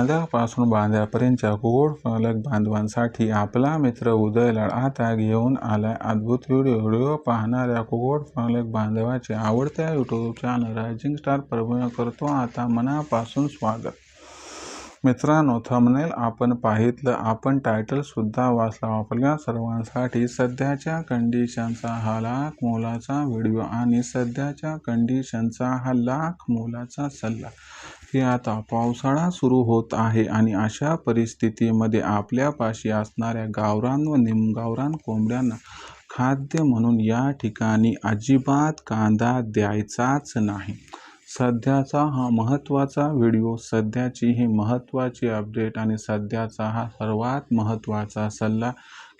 आल्यापासून बांध्यापर्यंतच्या फलक बांधवांसाठी आपला मित्र उदयलाड आता घेऊन आलाय. अद्भुत व्हिडिओ व्हिडिओ पाहणाऱ्या कुक्कुटपालक बांधवाचे आवडत्या यूट्यूब चॅनल रायझिंग स्टार प्रभू करतो. आता मनापासून स्वागत. मित्रांनो थंबनेल आपण पाहितलं. आपण टायटलसुद्धा वाचला आपल्या सर्वांसाठी सध्याच्या कंडिशनचा हा लाख मोलाचा व्हिडिओ आणि सध्याच्या कंडिशनचा हा लाख मोलाचा सल्ला. की आता पावसाळा सुरू होत आहे आणि अशा परिस्थितीमध्ये आपल्यापाशी असणाऱ्या गावरान व निमगावरान कोंबड्यांना खाद्य म्हणून या ठिकाणी अजिबात कांदा द्यायचाच नाही. सध्याचा हा महत्त्वाचा व्हिडिओ सध्याची ही महत्त्वाची अपडेट आणि सध्याचा हा सर्वात महत्त्वाचा सल्ला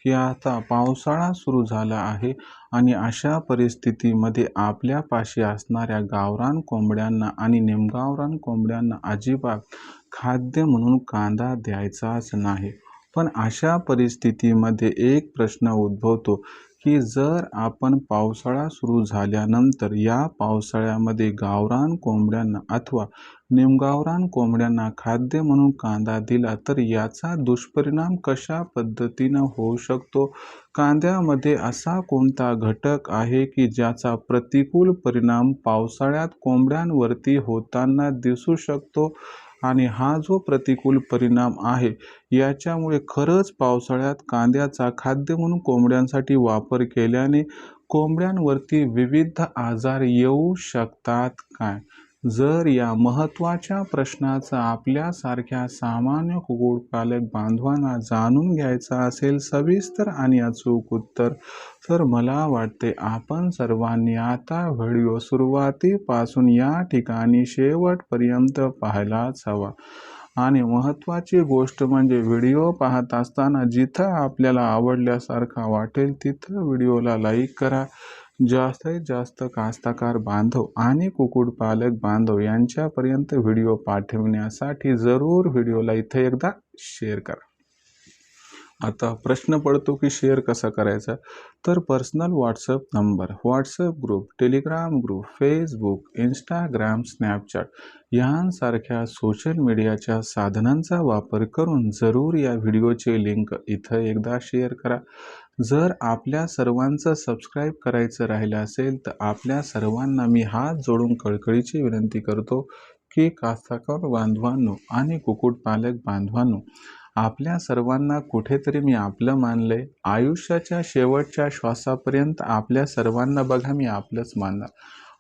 की आता पावसाळा सुरू झाला आहे आणि अशा परिस्थितीमध्ये आपल्यापाशी असणाऱ्या गावरान कोंबड्यांना आणि निमगावरान कोंबड्यांना अजिबात खाद्य म्हणून कांदा द्यायचाच नाही. पण अशा परिस्थितीमध्ये एक प्रश्न उद्भवतो की जर आपण पावसाळा सुरू झाल्यानंतर या पावसाळ्यामध्ये गावरान कोंबड्यांना अथवा निमगावरान कोंबड्यांना खाद्य म्हणून कांदा दिला तर याचा दुष्परिणाम कशा पद्धतीनं होऊ शकतो? कांद्यामध्ये असा कोणता घटक आहे की ज्याचा प्रतिकूल परिणाम पावसाळ्यात कोंबड्यांवरती होताना दिसू शकतो? आणि हा जो प्रतिकूल परिणाम आहे याच्यामुळे खरंच पावसाळ्यात कांद्याचा खाद्य म्हणून कोंबड्यांसाठी वापर केल्याने कोंबड्यांवरती विविध आजार येऊ शकतात काय? जर या महत्त्वाच्या प्रश्नाचा आपल्यासारख्या सामान्य कुक्कुटपालक बांधवांना जाणून घ्यायचा असेल सविस्तर आणि अचूक उत्तर तर मला वाटते आपण सर्वांनी आता व्हिडिओ सुरुवातीपासून या ठिकाणी शेवटपर्यंत पाहायलाच हवा. आणि महत्त्वाची गोष्ट म्हणजे व्हिडिओ पाहत असताना जिथं आपल्याला आवडल्यासारखा वाटेल तिथं व्हिडिओला लाईक करा. जास्तीत जास्त कास्तकार बांधव आणि कुक्कुटपालक बांधव यांच्यापर्यंत व्हिडिओ पाठवण्यासाठी जरूर व्हिडिओला इथं एकदा शेअर करा. आता प्रश्न पडतो की शेअर कसा करायचा? तर personal WhatsApp number WhatsApp group Telegram group Facebook Instagram Snapchat यांसारख्या सोशल मीडियाच्या साधनांचा वापर करून जरूर या व्हिडिओचे लिंक इथं एकदा शेअर करा. जर आपल्या सर्वांचं सबस्क्राईब करायचं राहिलं असेल तर आपल्या सर्वांना मी हात जोडून कळकळीची विनंती करतो की कास्तकार बांधवांनो आणि कुक्कुटपालक बांधवांनो आपल्या सर्वांना कुठेतरी मी आपलं मानलं आहे आयुष्याच्या शेवटच्या श्वासापर्यंत आपल्या सर्वांना बघा मी आपलंच मानणार.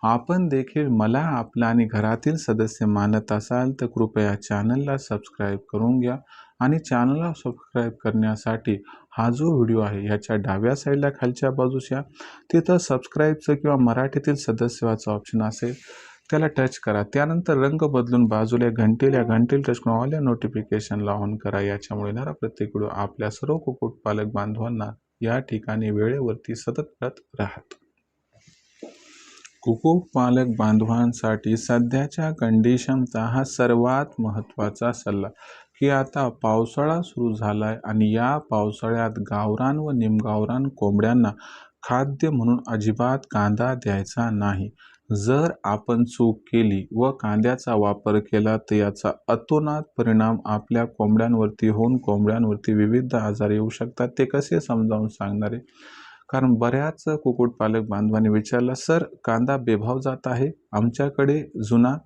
आपण देखील मला आपला आणि घरातील सदस्य मानत असाल तर कृपया चॅनलला सबस्क्राईब करून घ्या आणि चॅनलला सबस्क्राईब करण्यासाठी हा जो व्हिडिओ आहे ह्याच्या डाव्या साईडला खालच्या बाजूच्या तिथं सबस्क्राईबचं किंवा मराठीतील सदस्याचं ऑप्शन असेल. त्याला टच करा. त्यानंतर रंग बदलून बाजूला घंटेल्या घंटेल टच करून ऑल नोटिफिकेशनला ऑन करा. याच्यामुळे येणारा प्रत्येक व्हिडिओ आपल्या सर्व कुक्कुटपालक बांधवांना या ठिकाणी वेळेवरती सतत मिळत राहत. कुक्कुटपालक बांधवांसाठी सध्याच्या कंडिशनचा हा सर्वात महत्त्वाचा सल्ला की आता पावसाळा सुरू झाला आहे आणि या पावसाळ्यात गावरान व निमगावरान कोंबड्यांना खाद्य म्हणून अजिबात कांदा द्यायचा नाही. जर आपण चूक केली व कांद्याचा वापर केला तर याचा अतोनात परिणाम आपल्या कोंबड्यांवरती होऊन कोंबड्यांवरती विविध आजार येऊ शकतात. ते कसे समजावून सांगणारे? कारण बऱ्याच कुक्कुटपालक बांधवांनी विचारलं सर कांदा बेभाव जात आहे? आमच्याकडे जुना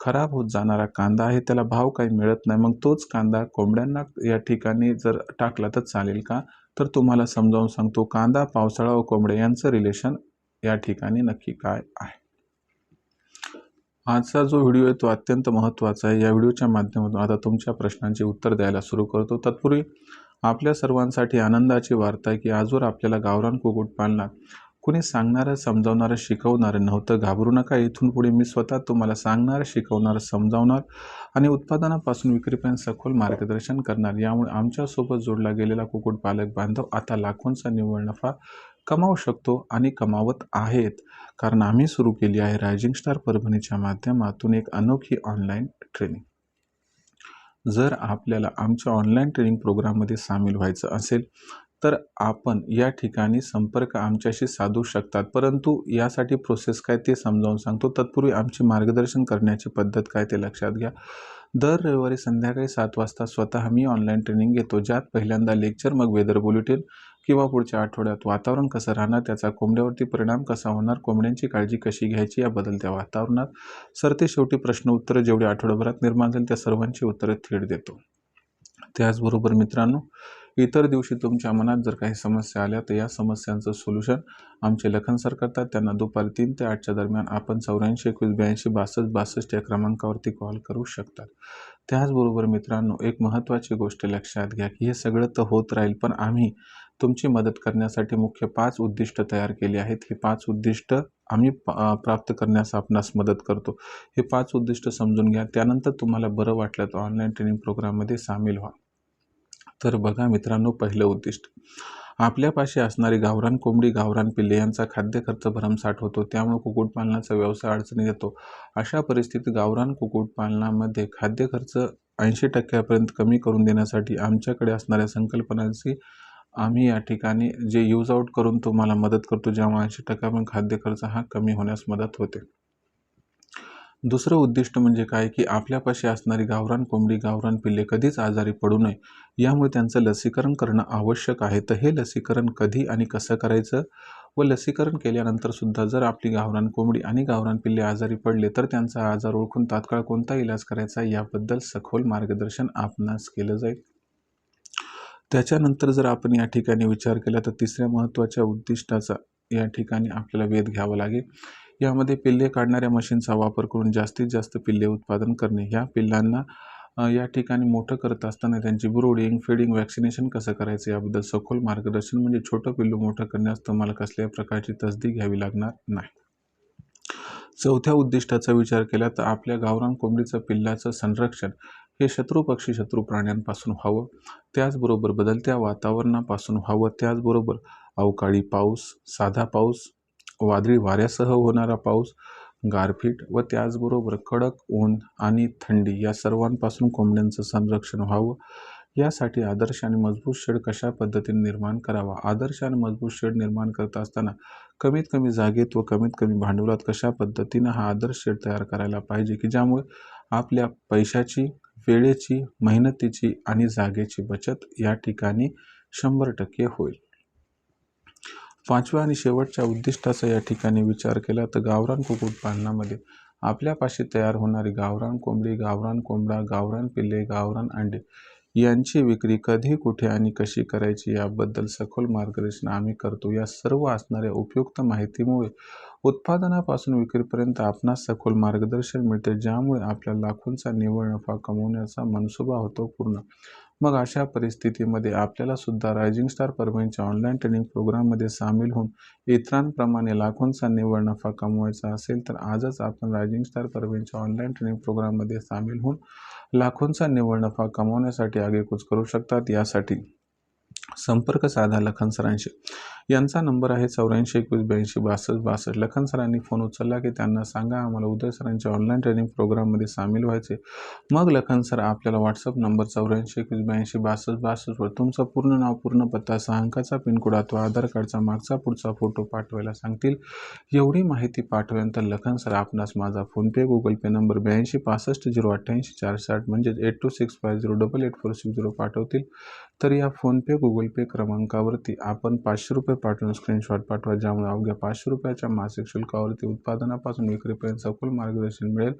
खराब होत जाणारा कांदा आहे त्याला भाव काही मिळत नाही. मग तोच कांदा कोंबड्यांना या ठिकाणी जर टाकला तर चालेल का? तर तुम्हाला समजावून सांगतो कांदा पावसाळा व कोंबड्या यांचं रिलेशन या ठिकाणी नक्की काय आहे? आजचा जो व्हिडिओ आहे तो अत्यंत महत्त्वाचा आहे. या व्हिडिओच्या माध्यमातून आता तुमच्या प्रश्नांची उत्तर द्यायला सुरू करतो. तत्पूर्वी आपल्या सर्वांसाठी आनंदाची वार्ता आहे की आजवर आपल्याला गावरान कुक्कुटपालनात कुणी सांगणारं समजावणारं शिकवणारं नव्हतं. घाबरू नका. इथून पुढे मी स्वतः तुम्हाला सांगणार शिकवणार समजावणार आणि उत्पादनापासून विक्रीपर्यंत सखोल मार्गदर्शन करणार. यामुळे आमच्यासोबत जोडला गेलेला कुक्कुटपालक बांधव आता लाखोंचा निव्वळ नफा कमावू शकतो आणि कमावत आहेत. कारण आम्ही सुरू केली आहे रायझिंग स्टार परभणीच्या माध्यमातून एक अनोखी ऑनलाईन ट्रेनिंग जर आपल्याला आमच्या ऑनलाईन ट्रेनिंग प्रोग्राममध्ये सामील व्हायचं असेल तर आपण या ठिकाणी संपर्क आमच्याशी साधू शकतात. परंतु यासाठी प्रोसेस काय ते समजावून सांगतो. तत्पूर्वी आमची मार्गदर्शन करण्याची पद्धत काय ते लक्षात घ्या. दर रविवारी संध्याकाळी सात वाजता स्वतः मी ऑनलाईन ट्रेनिंग घेतो ज्यात पहिल्यांदा लेक्चर मग वेदर बुलेटिन किंवा पुढच्या आठवड्यात वातावरण कसं राहणार त्याचा कोंबड्यावरती परिणाम कसा होणार कोंबड्यांची काळजी कशी घ्यायची या बदलत्या वातावरणात सरते शेवटी प्रश्न उत्तरं जेवढे आठवड्याभरात निर्माण झाली त्या सर्वांची उत्तरे थेट देतो. त्याचबरोबर मित्रांनो इतर दिवशी तुमच्या मनात जर काही समस्या आल्या तर या समस्यांचं सोल्युशन आमचे लखन सर करतात. त्यांना दुपारी तीन ते आठच्या दरम्यान आपण चौऱ्याऐंशी एकवीस ब्याऐंशी बासष्ट बासष्ट या क्रमांकावरती कॉल करू शकतात. त्याचबरोबर मित्रांनो एक महत्त्वाची गोष्ट लक्षात घ्या की हे सगळं तर होत राहील पण आम्ही तुमची मदत करण्यासाठी मुख्य पाच उद्दिष्ट तयार केली आहेत. हे पाच उद्दिष्ट आम्ही प्राप्त करण्यास आपणास मदत करतो. हे पाच उद्दिष्ट समजून घ्या. त्यानंतर तुम्हाला बरं वाटलं तर ऑनलाईन ट्रेनिंग प्रोग्राममध्ये सामील व्हा. तर बघा मित्रांनो पहिलं उद्दिष्ट. आपल्यापाशी असणारी गावरान कोंबडी गावरान पिल्ले यांचा खाद्य खर्च भरमसाठ होतो. त्यामुळे कुक्कुटपालनाचा व्यवसाय अडचणीत येतो. अशा परिस्थितीत गावरान कुक्कुटपालनामध्ये खाद्य खर्च ऐंशी टक्क्यापर्यंत कमी करून देण्यासाठी आमच्याकडे असणाऱ्या संकल्पनांची आम्ही या ठिकाणी जे यूज आउट करून तुम्हाला मदत करतो ज्यामुळे ऐंशी टक्क्यापर्यंत खाद्य खर्च हा कमी होण्यास मदत होते. दुसरं उद्दिष्ट म्हणजे काय? की आपल्यापाशी असणारी गावरान कोंबडी गावरान पिल्ले कधीच आजारी पडू नये. यामुळे त्यांचं लसीकरण करणं आवश्यक आहे. तर हे लसीकरण कधी आणि कसं करायचं? व लसीकरण केल्यानंतर सुद्धा जर आपली गावरान कोंबडी आणि गावरान पिल्ले आजारी पडले तर त्यांचा आजार ओळखून तात्काळ कोणता इलाज करायचा याबद्दल सखोल मार्गदर्शन आपणास केलं जाईल. त्याच्यानंतर जर आपण या ठिकाणी विचार केला तर तिसऱ्या महत्त्वाच्या उद्दिष्टाचा या ठिकाणी आपल्याला वेध घ्यावा लागेल. यामध्ये पिल्ले काढणाऱ्या मशीनचा वापर करून जास्तीत जास्त पिल्ले उत्पादन करणे. ह्या पिल्लांना या ठिकाणी मोठं करत असताना त्यांची ब्रोडिंग फिडिंग वॅक्सिनेशन कसं करायचं याबद्दल सखोल मार्गदर्शन म्हणजे छोटं पिल्लू मोठं करण्यास तुम्हाला कसल्याही प्रकारची तसदी घ्यावी लागणार नाही. चौथ्या उद्दिष्टाचा विचार केला तर आपल्या गावरान कोंबडीचं पिल्लाचं संरक्षण हे शत्रू पक्षी शत्रू प्राण्यांपासून व्हावं. त्याचबरोबर बदलत्या वातावरणापासून व्हावं. त्याचबरोबर अवकाळी पाऊस साधा पाऊस वादळी वाऱ्यासह होणारा पाऊस गारपीट व त्याचबरोबर कडक ऊन आणि थंडी या सर्वांपासून कोंबड्यांचं संरक्षण व्हावं. यासाठी आदर्श आणि मजबूत शेड कशा पद्धतीने निर्माण करावा? आदर्श आणि मजबूत शेड निर्माण करत असताना कमीत कमी जागेत व कमीत कमी भांडवलात कशा पद्धतीनं हा आदर्श शेड तयार करायला पाहिजे की ज्यामुळे आपल्या पैशाची वेळेची मेहनतीची आणि जागेची बचत या ठिकाणी शंभर टक्के होईल? पाचव्या आणि शेवटच्या उद्दिष्टाचा या ठिकाणी विचार केला तर गावरान कुक्कुटपालनामध्ये आपल्यापाशी तयार होणारी गावरान कोंबडी गावरान कोंबडा गावरान पिल्ले गावरान अंडे यांची विक्री कधी कुठे आणि कशी करायची याबद्दल सखोल मार्गदर्शन आम्ही करतो. या सर्व असणाऱ्या उपयुक्त माहितीमुळे उत्पादनापासून विक्रीपर्यंत आपणास सखोल मार्गदर्शन मिळते ज्यामुळे आपल्या लाखोंचा निव्वळ नफा कमवण्याचा मनसुबा होतो पूर्ण. मग अशा परिस्थितीमध्ये आपल्याला सुद्धा रायझिंग स्टार परभणीच्या ऑनलाईन ट्रेनिंग प्रोग्राममध्ये सामील होऊन इतरांप्रमाणे लाखोंचा निव्वळ नफा कमवायचा असेल तर आजच आपण रायझिंग स्टार परभणीच्या ऑनलाईन ट्रेनिंग प्रोग्राममध्ये सामील होऊन लाखोंचा निव्वळ नफा कमवण्यासाठी आगेकूच करू शकतात यासाठी. संपर्क साधा लखन सरांशी. यांचा नंबर आहे चौऱ्याऐंशी एकवीस ब्याऐंशी बासष्ट बासष्ट. लखन सरांनी फोन उचलला की त्यांना सांगा आम्हाला उदय सरांच्या ऑनलाईन ट्रेनिंग प्रोग्राममध्ये सामील व्हायचे. मग लखन सर आपल्याला व्हॉट्सअप नंबर चौऱ्याऐंशी एकवीस ब्याऐंशी बासष्ट बासष्टवर तुमचं पूर्ण नाव पूर्ण पत्ता सहा अंकाचा पिनकोड अथवा आधार कार्डचा मागचा पुढचा फोटो पाठवायला सांगतील. एवढी माहिती पाठवल्यानंतर लखन सर आपणास माझा फोनपे गुगल पे नंबर ब्याऐंशी पासष्ट झिरो अठ्ठ्याऐंशी चारशे आठ म्हणजेच eight two six five zero double eight four six zero पाठवतील. तर या फोनपे गुगल पे क्रमांकावरती आपण पाचशे रुपये पाठवून स्क्रीनशॉट पाठवा ज्यामुळे अवघ्या पाचशे रुपयाच्या मासिक शुल्कावरती उत्पादनापासून विक्रीपर्यंत सखोल मार्गदर्शन मिळेल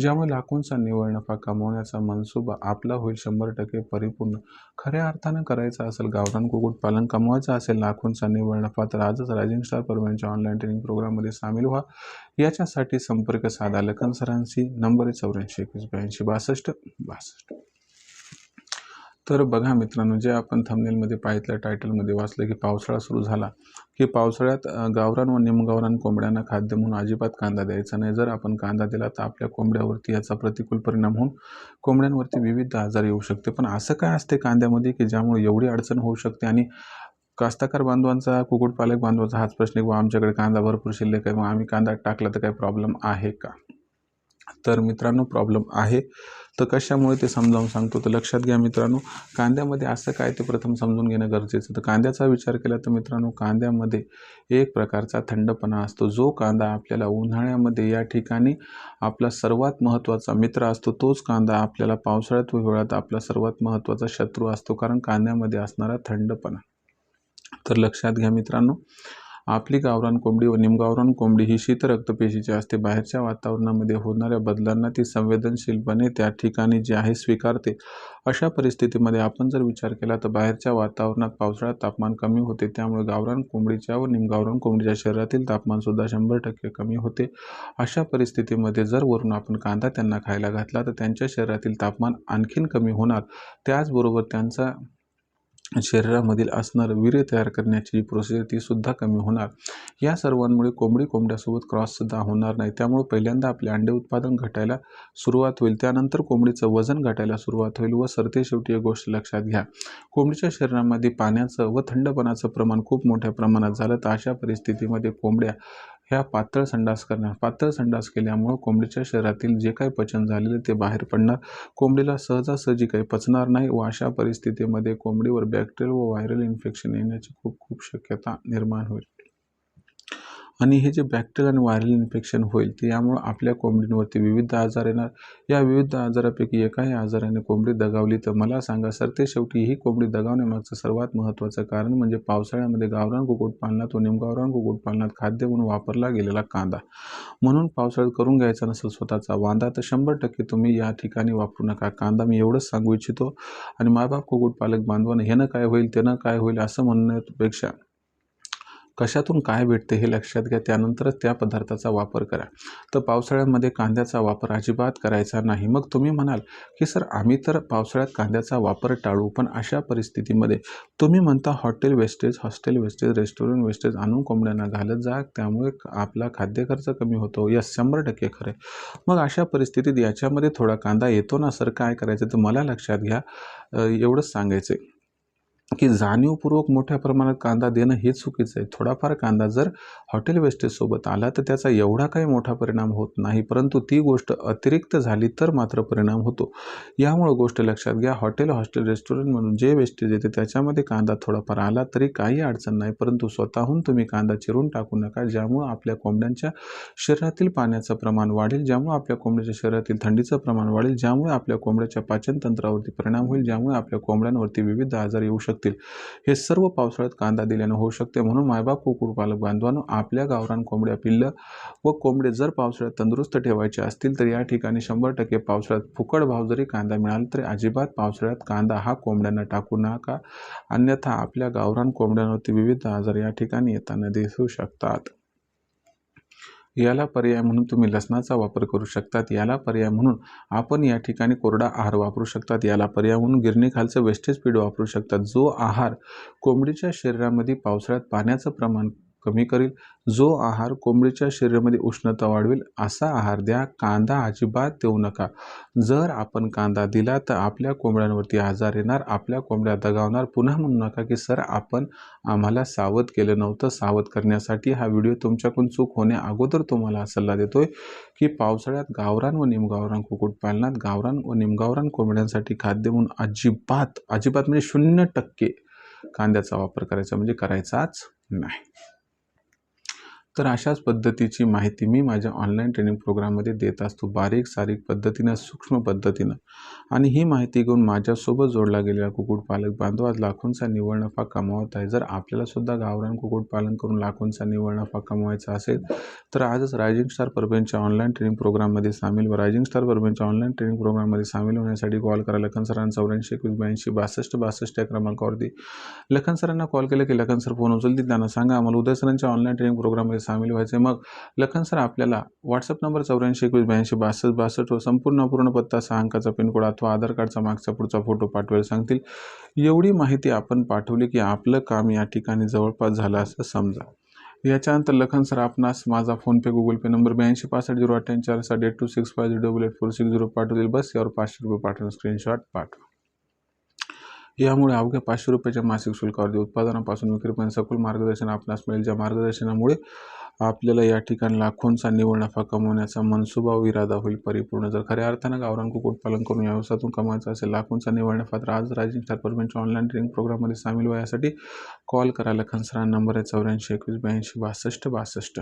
ज्यामुळे लाखोंचा निव्वळ नफा कमवण्याचा मनसुबा आपला होईल शंभर टक्के परिपूर्ण. खऱ्या अर्थानं करायचा असेल गावरान कुक्कुटपालन कमवायचं असेल लाखोंचा निव्वळ नफा तर आजच रायझिंग स्टार परमेंटच्या ऑनलाईन ट्रेनिंग प्रोग्राममध्ये सामील व्हा. याच्यासाठी संपर्क साधा लखन सरांशी नंबर आहे चौऱ्याऐंशी एकवीस ब्याऐंशी बासष्ट बासष्ट. तर बघा मित्रांनो जे आपण थंबनेलमध्ये पाहितलं टायटलमध्ये वाचलं की पावसाळा सुरू झाला की पावसाळ्यात गावरान व निमगावरान कोंबड्यांना खाद्य म्हणून अजिबात कांदा द्यायचा नाही. जर आपण कांदा दिला तर आपल्या कोंबड्यावरती याचा प्रतिकूल परिणाम होऊन कोंबड्यांवरती विविध आजार येऊ शकते. पण असं काय असते कांद्यामध्ये की ज्यामुळे एवढी अडचण होऊ शकते? आणि कास्ताकार बांधवांचा कुक्कुटपालक बांधवांचा हाच प्रश्न किंवा आमच्याकडे कांदा भरपूर शिल्लक आहे मग आम्ही कांदा टाकला तर काही प्रॉब्लेम आहे का? तर मित्रांनो प्रॉब्लेम आहे. तर कशामुळे ते समजावून सांगतो? तर लक्षात घ्या मित्रांनो कांद्यामध्ये असं काय ते प्रथम समजून घेणं गरजेचं? तर कांद्याचा विचार केला तर मित्रांनो कांद्यामध्ये एक प्रकारचा थंडपणा असतो. जो कांदा आपल्याला उन्हाळ्यामध्ये या ठिकाणी आपला सर्वात महत्त्वाचा मित्र असतो तोच कांदा आपल्याला पावसाळ्यात व हिवाळ्यात आपला सर्वात महत्त्वाचा शत्रू असतो कारण कांद्यामध्ये असणारा थंडपणा. तर लक्षात घ्या मित्रांनो आपली गावरान कोंबडी व निमगावरान कोंबडी ही शीत रक्तपेशीची असते. बाहेरच्या वातावरणामध्ये होणाऱ्या बदलांना ती संवेदनशीलपणे त्या ठिकाणी जे आहे स्वीकारते. अशा परिस्थितीमध्ये आपण जर विचार केला तर बाहेरच्या वातावरणात पावसाळ्यात तापमान कमी होते. त्यामुळे गावरान कोंबडीच्या व निमगावरान कोंबडीच्या शरीरातील तापमानसुद्धा शंभर टक्के कमी होते. अशा परिस्थितीमध्ये जर वरून आपण कांदा त्यांना खायला घातला तर त्यांच्या शरीरातील तापमान आणखीन कमी होणार. त्याचबरोबर त्यांचा शरीरामधील असणारं वीर्य तयार करण्याची जी प्रोसेस ती सुद्धा कमी होणार. या सर्वांमुळे कोंबडी कोंबड्यासोबत क्रॉससुद्धा होणार नाही. त्यामुळे पहिल्यांदा आपले अंडे उत्पादन घटायला सुरुवात होईल. त्यानंतर कोंबडीचं वजन घटायला सुरुवात होईल व सरते शेवटी एक गोष्ट लक्षात घ्या. कोंबडीच्या शरीरामध्ये पाण्याचं व थंडपणाचं प्रमाण खूप मोठ्या प्रमाणात झालं तर अशा परिस्थितीमध्ये कोंबड्या ह्या पातळ संडास करणार. पातळ संडास केल्यामुळं कोंबडीच्या शरीरातील जे काही पचन झालेले ते बाहेर पडणार. कोंबडीला सहजासहजी काही पचणार नाही. व अशा परिस्थितीमध्ये कोंबडीवर बॅक्टेरिया व व्हायरल इन्फेक्शन येण्याची खूप खूप शक्यता निर्माण होईल. आणि हे जे बॅक्टेरियल आणि व्हायरल इन्फेक्शन होईल ते यामुळं आपल्या कोंबडींवरती विविध आजार येणार. या विविध आजारापैकी एकाही आजाराने कोंबडी दगावली तर मला सांगा सर ते शेवटी ही कोंबडी दगावण्यामागचं सर्वात महत्त्वाचं कारण म्हणजे पावसाळ्यामध्ये गावरान कुक्कुटपालनात व निमगावरान कुक्कुटपालनात खाद्य म्हणून वापरला गेलेला कांदा. म्हणून पावसाळ्यात करून घ्यायचा नसेल स्वतःचा वांदा तर शंभर टक्के तुम्ही या ठिकाणी वापरू नका. कांदा मी एवढंच सांगू इच्छितो. आणि मायबाप कुक्कुटपालक बांधवानं ह्यानं काय होईल त्यानं काय होईल असं म्हणण्यापेक्षा कशातून काय भेटते हे लक्षात घ्या. त्यानंतरच त्या पदार्थाचा वापर करा. तर पावसाळ्यामध्ये कांद्याचा वापर अजिबात करायचा नाही. मग तुम्ही म्हणाल की सर आम्ही तर पावसाळ्यात कांद्याचा वापर टाळू पण अशा परिस्थितीमध्ये तुम्ही म्हणता hotel wastage hostel wastage restaurant wastage आणून कोंबड्यांना घालत जा त्यामुळे आपला खाद्य खर्च कमी होतो. यस शंभर टक्के खरं मग अशा परिस्थितीत याच्यामध्ये थोडा कांदा येतो ना सर? काय करायचं? तर मला लक्षात घ्या. एवढंच सांगायचं आहे की जाणीवपूर्वक मोठ्या प्रमाणात कांदा देणं हे चुकीचं आहे. थोडाफार कांदा जर हॉटेल वेस्टेजसोबत आला तर त्याचा एवढा काही मोठा परिणाम होत नाही परंतु ती गोष्ट अतिरिक्त झाली तर मात्र परिणाम होतो. यामुळं गोष्ट लक्षात घ्या हॉटेल हॉस्टेल रेस्टॉरंट म्हणून जे वेस्टेज येते त्याच्यामध्ये कांदा थोडाफार आला तरी काही अडचण नाही परंतु स्वतःहून तुम्ही कांदा चिरून टाकू नका ज्यामुळं आपल्या कोंबड्यांच्या शरीरातील पाण्याचं प्रमाण वाढेल ज्यामुळे आपल्या कोंबड्याच्या शरीरातील थंडीचं प्रमाण वाढेल ज्यामुळे आपल्या कोंबड्याच्या पाचनतंत्रावरती परिणाम होईल ज्यामुळे आपल्या कोंबड्यांवरती विविध आजार येऊ शकतात. शकतील. हे सर्व पावसाळ्यात कांदा दिल्यानं होऊ शकते म्हणून मायबाप कुक्कुटपालक बांधवांनो आपल्या गावरान कोंबड्या पिल्लं व कोंबडे जर पावसाळ्यात तंदुरुस्त ठेवायचे असतील तर या ठिकाणी शंभर टक्के पावसाळ्यात फुकट भाव जरी कांदा मिळाला तरी अजिबात पावसाळ्यात कांदा हा कोंबड्यांना टाकू नका. अन्यथा आपल्या गावरान कोंबड्यांवरती विविध आजार या ठिकाणी येताना दिसू शकतात. याला पर्याय म्हणून तुम्ही लसणाचा वापर करू शकतात. याला पर्याय म्हणून आपण या ठिकाणी कोरडा आहार वापरू शकतात. याला पर्याय म्हणून गिरणीखालचं वेस्टेज पीड वापरू शकतात. जो आहार कोंबडीच्या शरीरामध्ये पावसाळ्यात पाण्याचं प्रमाण कमी करेल. जो आहार कोंबडीच्या शरीरामध्ये उष्णता वाढवेल असा आहार द्या. कांदा अजिबात देऊ नका. जर आपण कांदा दिला तर आपल्या कोंबड्यांवरती आजार येणार आपल्या कोंबड्या दगावणार. पुन्हा म्हणू नका की सर आपण आम्हाला सावध केलं नव्हतं. सावध करण्यासाठी हा व्हिडिओ तुमच्याकडून चूक होण्या अगोदर तुम्हाला सल्ला देतोय की पावसाळ्यात गावरान व निमगावरान कुक्कुटपालनात गावरान व निमगावरान कोंबड्यांसाठी खाद्य म्हणून अजिबात अजिबात म्हणजे शून्य टक्के कांद्याचा वापर करायचा म्हणजे करायचाच नाही. तर अशाच पद्धतीची माहिती मी माझ्या ऑनलाईन ट्रेनिंग प्रोग्राममध्ये देत असतो. बारीक सारीक पद्धतीनं सूक्ष्म पद्धतीनं. आणि ही माहिती घेऊन माझ्यासोबत जोडला गेलेला कुक्कुटपालक बांधव आज लाखोंचा निव्वळ नफा कमावत आहे. जर आपल्यालासुद्धा गावरान कुक्कुटपालन करून लाखोंचा निव्वळ नफा कमवायचा असेल तर आजच रायझिंग स्टार परबेंच्या ऑनलाईन ट्रेनिंग प्रोग्राममध्ये सामील व रायझिंग स्टार परबेंच्या ऑनलाईन ट्रेनिंग प्रोग्राममध्ये सामील होण्यासाठी कॉल करा. लखन सरांना चौऱ्याऐंशी एकवीस ब्याऐंशी बासष्ट बासष्ट या क्रमांकावरती. लखन सरांना कॉल केला की लखन सर फोन उचलतील. त्यांना सांगा आम्हाला उदय सरांच्या ऑनलाईन ट्रेनिंग प्रोग्राममध्ये सामील व्हायचे. मग लखन सर आपल्याला व्हॉट्सअप नंबर चौऱ्याऐंशी एकवीस ब्याऐंशी बासष्ट बासष्ट व संपूर्ण पूर्ण पत्ता सहा अंकाचा पिनकोड अथवा आधार कार्डचा मागचा पुढचा फोटो पाठवायला सांगतील. एवढी माहिती आपण पाठवली की आपलं काम या ठिकाणी जवळपास झालं असं समजा. याच्यानंतर लखन सर आपणास माझा फोनपे गुगल पे नंबर ब्याऐंशी पासष्ट झिरो अठ्ठ्याऐंशी चार साठ eight two six five zero double eight four six zero पाठवतील. बस यावर पाचशे रुपये पाठवून स्क्रीनशॉट पाठवा. यामुळे अवघ्या पाचशे रुपयाच्या मासिक शुल्कावरती उत्पादनापासून विक्रीपर्यंत सखोल मार्गदर्शन आपणास मिळेल. ज्या मार्गदर्शनामुळे आपल्याला या ठिकाणी लाखोंचा निव्वळ नफा कमवण्याचा मनसुबा व इरादा होईल परिपूर्ण. जर खऱ्या अर्थानं गावरान कुक्कुटपालन करून या व्यवसायातून कमवायचा असेल लाखोंचा निव्वळ नफा तर आज राजिंग सरपरमेंटच्या ऑनलाईन ट्रेनिंग प्रोग्राममध्ये सामील व्हायसाठी कॉल करायला खनसरा नंबर आहे चौऱ्याऐंशी एकवीस ब्याऐंशी बासष्ट बासष्ट.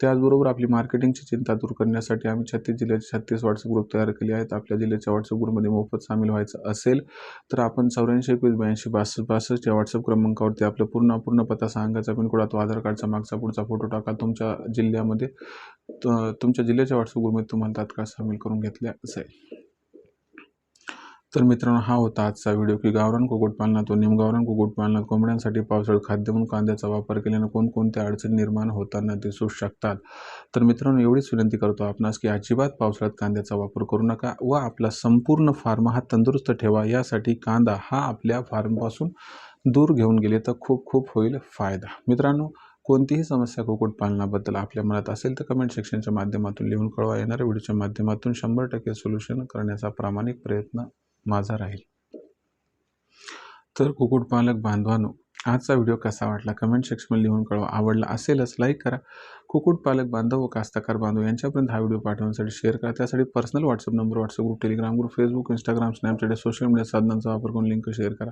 त्याचबरोबर आपली मार्केटिंगची चिंता दूर करण्यासाठी आम्ही छत्तीस जिल्ह्याचे छत्तीस व्हॉट्सअप ग्रुप तयार केले आहेत. आपल्या जिल्ह्याच्या व्हॉट्सअप ग्रुपमध्ये मोफत सामील व्हायचं असेल तर आपण चौऱ्याऐंशी एकवीस ब्याऐंशी बासष्ट बासष्ट या व्हॉट्सअप क्रमांकावरती आपलं पूर्ण पूर्ण पत्ता सांगायचा पिनकोड तो आधार कार्डचा मागचा पुढचा फोटो टाका तुमच्या जिल्ह्यामध्ये त- तुमच्या जिल्ह्याच्या व्हॉट्सअप ग्रुपमध्ये तुम्हाला तात्काळ सामील करून घेतल्या असेल तर मित्रांनो हा होता आजचा व्हिडिओ की गावरान कुक्कुटपालनातून निमगावरान कुक्कुटपालनात कोंबड्यांसाठी पावसाळ्यात खाद्य म्हणून कांद्याचा वापर केल्यानं कोणकोणत्या अडचणी निर्माण होताना दिसू शकतात? तर मित्रांनो एवढीच विनंती करतो आपणास की अजिबात पावसाळ्यात कांद्याचा वापर करू नका व आपला संपूर्ण फार्म हा तंदुरुस्त ठेवा. यासाठी कांदा हा आपल्या फार्मपासून दूर घेऊन गेले तर खूप खूप होईल फायदा. मित्रांनो कोणतीही समस्या कुक्कुटपालनाबद्दल आपल्या मनात असेल तर कमेंट सेक्शनच्या माध्यमातून लिहून कळवा. येणाऱ्या व्हिडिओच्या माध्यमातून शंभर टक्के सोल्युशन करण्याचा प्रामाणिक प्रयत्न माझा राहील. तर कुक्कुटपालक बांधवांनो आजचा व्हिडिओ कसा वाटला? कमेंट सेक्शनमध्ये लिहून कळवा. आवडला असेलच लाईक करा. कुक्कुटपालक बांधव व कास्तकार बांधव यांच्यापर्यंत हा व्हिडिओ पाठवण्यासाठी शेअर करा. त्यासाठी personal WhatsApp number WhatsApp group Telegram group Facebook Instagram Snapchat या सोशल मीडिया साधनांचा वापर करून लिंक शेअर करा.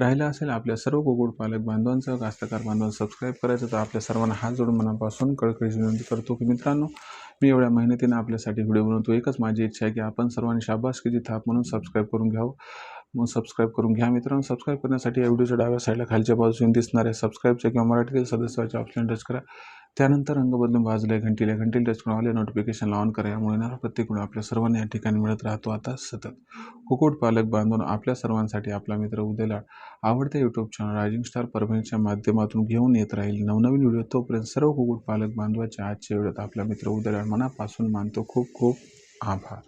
राहिला असेल आपल्या सर्व कुक्कुटपालक बांधवांचा कास्तकार बांधवांना सबस्क्राईब करायचं तर आपल्या सर्वांना हात जोडून मनापासून कळकळीची विनंती करतो की मित्रांनो मी एवढ्या मेहनतीनं आपल्यासाठी व्हिडिओ बनवतो. एकच माझी इच्छा आहे की आपण सर्वांनी शाबासकीची थाप म्हणून सबस्क्राईब करून घ्यावं. मग सबस्क्राईब करून घ्या मित्रांनो. सबस्क्राईब करण्यासाठी या व्हिडिओच्या डाव्या साईडला खालच्या बाजूने दिसणाऱ्या सबस्क्राईबच्या किंवा मराठीतील सदस्याचे ऑप्शन टच करा. त्यानंतर रंग बदलून बाजूला घंटीला घंटील टच करून आले नोटिफिकेशन ऑन करा. यामुळे येणारा प्रत्येक व्हिडिओ आपल्या सर्वांना या ठिकाणी मिळत राहतो. आता सतत. कुक्कुटपालक बांधून आपल्या सर्वांसाठी आपला मित्र उदयला आवडत्या यूट्यूब चॅनल रायझिंग स्टार परभणीच्या माध्यमातून घेऊन येत राहील. नवनवीन व्हिडिओ तोपर्यंत सर्व कुक्कुटपालक बांधवाच्या आजच्या व्हिडिओत आपला मित्र उदयला मनापासून मानतो. खूप खूप आभार.